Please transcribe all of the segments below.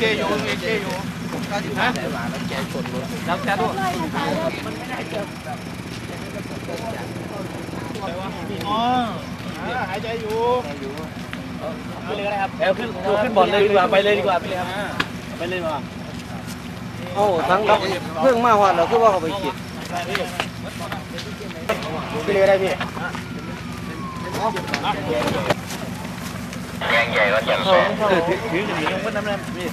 เกอยู่เอเกอยู่ฮะแล้วแกดูอ๋อหายใจอยู่ไปเลยนะครับเอวขึ้นขึ้นบอลเลยดีกว่าไปเลยดีกว่าไปเลยครับไปเลยดีกว่าเอ้าทั้งดับเพิ่งมาหอดแล้วคือว่าเขาไปขีดไปเลยได้พี่ เออถือถือกันอยู่ตรงนั้นนะพี่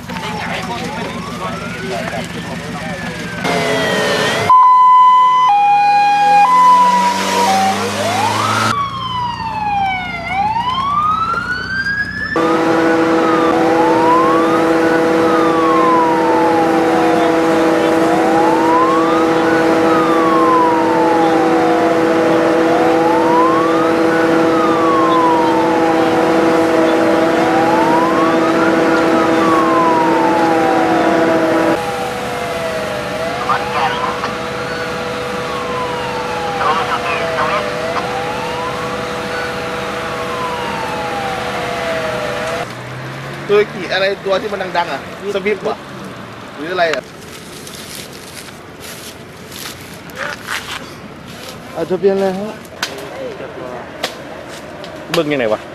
คือกี่อะไรตัวที่มันดังๆอะสวิปวะหรืออะไรอะเอาทะเบียนเลยฮะเบิ่งยังไงวะ